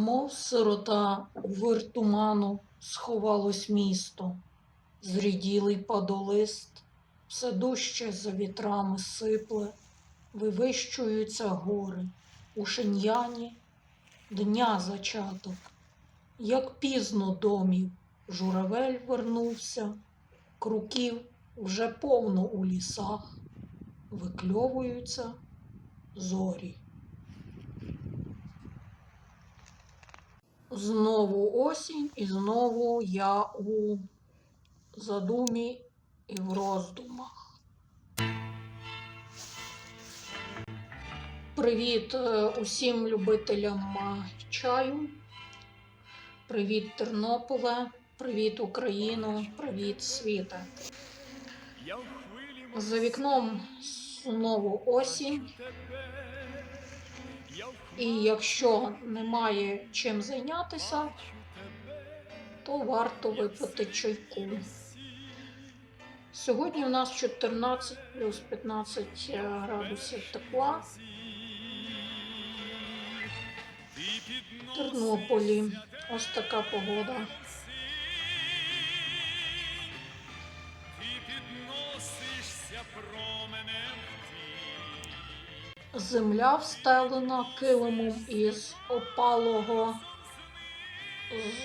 Мов сирота вир туману сховалось місто, зріділий падолист, все дужче за вітрами сипле, вивищуються гори, у шиньяні дня зачаток, як пізно домів, журавель вернувся, круків вже повно у лісах, викльовуються зорі. Знову осінь, і знову я у задумі і в роздумах. Привіт е, усім любителям е, чаю. Привіт, Тернополе, привіт, Україно, привіт, світе. За вікном знову осінь. І якщо немає чим зайнятися, то варто випити чайку. Сьогодні у нас 14 плюс 15 градусів тепла. В Тернополі ось така погода. Земля встелена килимом із опалого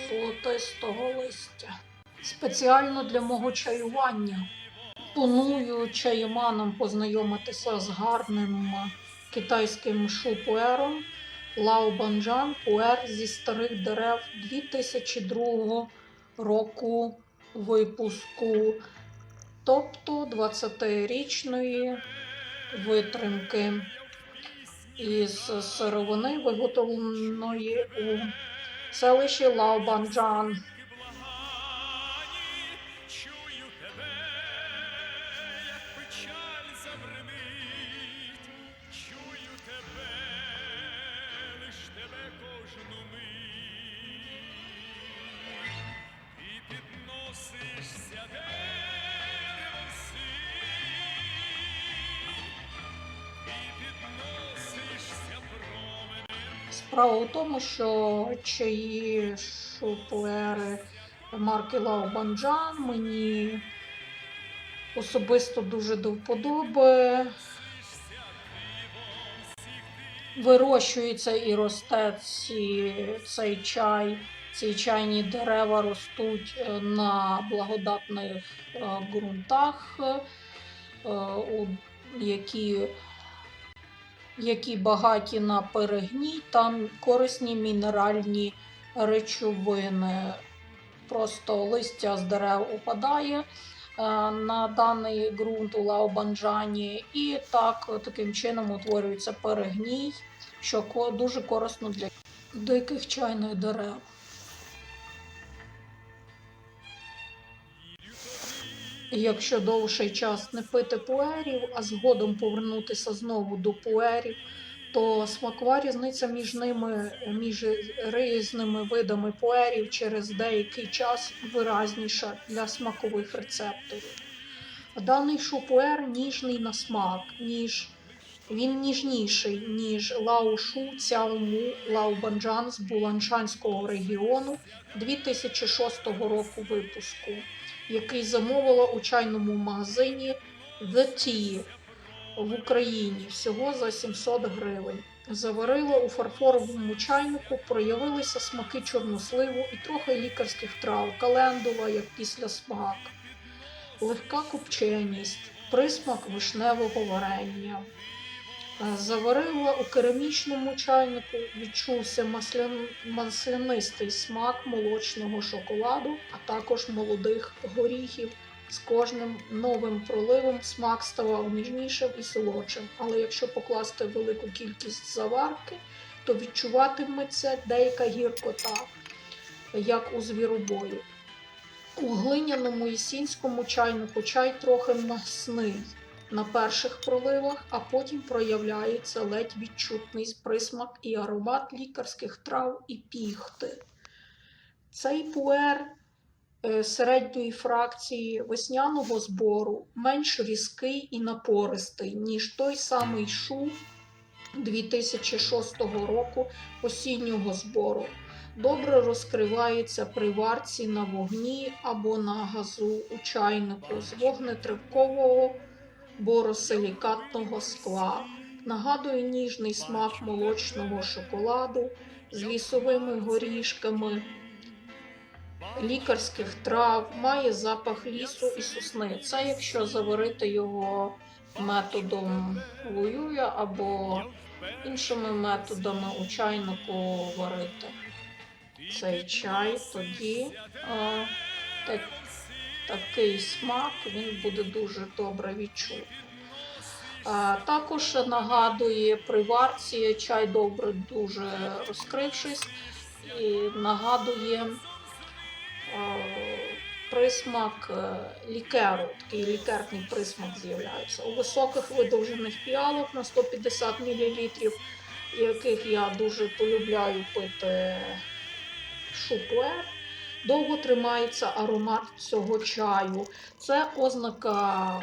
золотистого листя. Спеціально для мого чаювання планую чаєманам познайомитися з гарним китайським шупуером Лао Банджан пуер зі старих дерев 2002 року випуску, тобто 20-річної витримки із сировини, виготовленої у селищі Лаобанджан. Справа в тому, що чаї шупуери марки Лао Банджан мені особисто дуже до вподоби. Вирощується і росте ці, цей чай. Ці чайні дерева ростуть е, на благодатних е, ґрунтах, е, які які багаті на перегній, там корисні мінеральні речовини. Просто листя з дерев опадає е, на даний ґрунт у лаобанджані, і так таким чином утворюється перегній, що дуже корисно для диких чайних дерев. Якщо довший час не пити пуерів, а згодом повернутися знову до пуерів, то смакова різниця між ними, між різними видами пуерів через деякий час виразніша для смакових рецепторів. Даний шупуер ніжний на смак, ніж він ніжніший, ніж лаушу цяому лаубанджан з Буланшанського регіону 2006 року випуску який замовила у чайному магазині The Tea в Україні всього за 700 гривень. Заварила у фарфоровому чайнику, проявилися смаки чорносливу і трохи лікарських трав, календула, як після смак, легка купченість, присмак вишневого варення. Е, Заварила у керамічному чайнику, відчувся маслянистий смак молочного шоколаду, а також молодих горіхів. З кожним новим проливом смак ставав ніжнішим і солодшим. Але якщо покласти велику кількість заварки, то відчуватиметься деяка гіркота, як у звіробою. У глиняному ісінському чайнику чай трохи масний на перших проливах, а потім проявляється ледь відчутний присмак і аромат лікарських трав і піхти. Цей пуер е, середньої фракції весняного збору менш різкий і напористий, ніж той самий шу 2006 року осіннього збору. Добре розкривається при варці на вогні або на газу у чайнику з вогнетривкового боросилікатного скла. Нагадує ніжний смак молочного шоколаду з лісовими горішками, лікарських трав, має запах лісу і сосни. Це якщо заварити його методом луюя або іншими методами у чайнику варити цей чай, тоді е, так, такий смак він буде дуже добре відчутний. Е, також нагадує при варці чай добре дуже розкрившись, і нагадує присмак е, лікеру, такий лікерний присмак з'являється. У високих видовжених піалок на 150 мл, яких я дуже полюбляю пити шуплер, довго тримається аромат цього чаю. Це ознака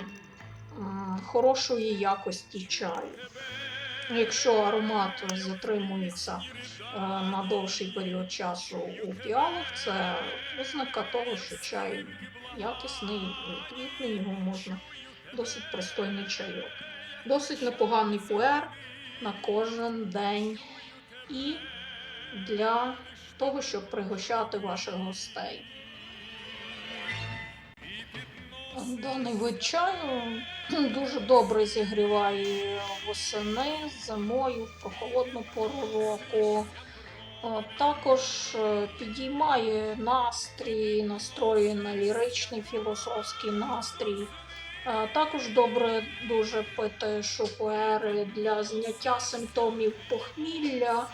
хорошої якості чаю. Якщо аромат затримується е, на довший період часу у піалах, це ознака того, що чай якісний, квітний, його можна досить пристойний чайок. Досить непоганий пуер на кожен день і для того, щоб пригощати ваших гостей. Даний вид чаю дуже добре зігріває восени, зимою, в прохолодну пору року. Також е, підіймає настрій, настроює на ліричний філософський настрій. Також добре дуже пити шопуери для зняття симптомів похмілля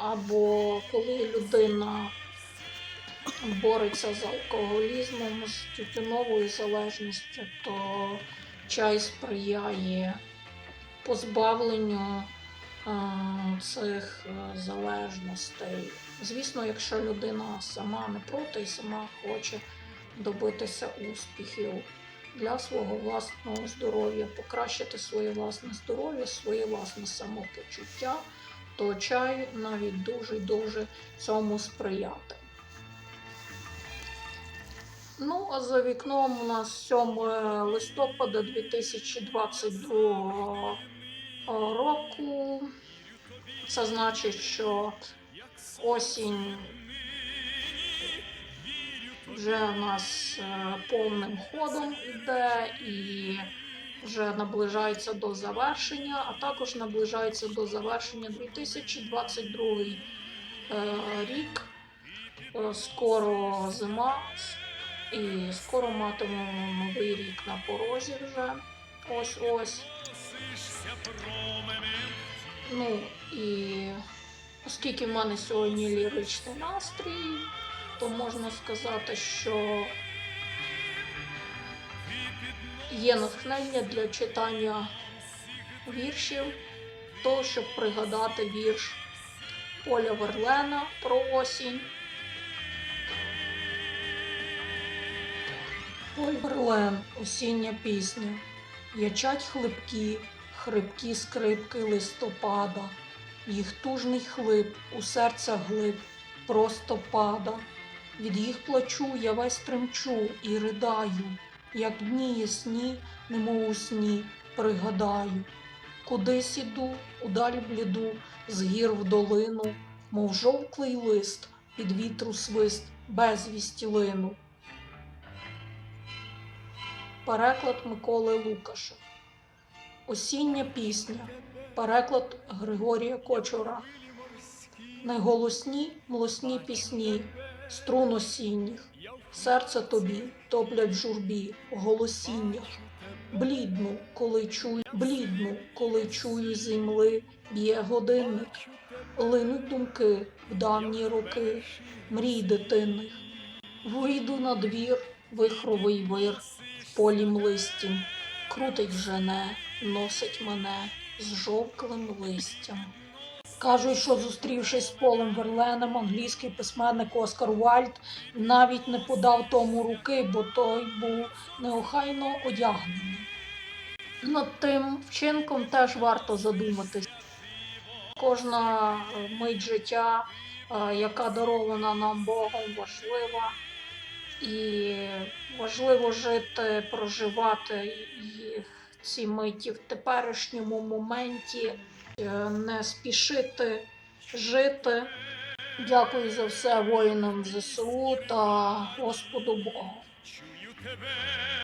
або коли людина бореться з алкоголізмом, з тютюновою залежністю, то чай сприяє позбавленню цих е, залежностей. Звісно, якщо людина сама не проти і сама хоче добитися успіхів для свого власного здоров'я, покращити своє власне здоров'я, своє власне самопочуття, то чай навіть дуже-дуже цьому сприяти. Ну, а за вікном у нас 7 листопада 2022 року. Це значить, що осінь вже у нас е, повним ходом іде і вже наближається до завершення, а також наближається до завершення 2022 е, рік. Е, Скоро зима, і скоро матимемо новий рік на порозі вже. Ось ось. Ну і оскільки в мене сьогодні ліричний настрій, то можна сказати, що є натхнення для читання віршів, того, щоб пригадати вірш Поля Верлена про осінь. Поль Верлен, осіння пісня. Ячать хлипкі, хрипкі скрипки листопада, їх тужний хлип у серця глиб просто пада. Від їх плачу я весь тремчу і ридаю, як дні ясні, немов у сні, пригадаю. Кудись іду, удаль бліду, з гір в долину, мов жовклий лист, під вітру свист, безвісті лину. Переклад Миколи Лукаша. Осіння пісня. Переклад Григорія Кочура. Найголосні млосні пісні, струн осінніх. Серце тобі топлять в журбі, в голосіннях. Блідну, коли чую, блідну, коли чую земли, б'є годинник. Линуть думки в давні роки, мрій дитинних. Вийду на двір, вихровий вир, полім листім, крутить жене, носить мене з жовклим листям. Кажуть, що зустрівшись з Полем Верленом, англійський письменник Оскар Уальд навіть не подав тому руки, бо той був неохайно одягнений. Над тим вчинком теж варто задуматися. Кожна мить життя, е, яка дарована нам Богом, важлива і важливо жити, проживати ці миті в теперішньому моменті. Е, не спішити жити. Дякую за все воїнам ЗСУ та Господу Богу.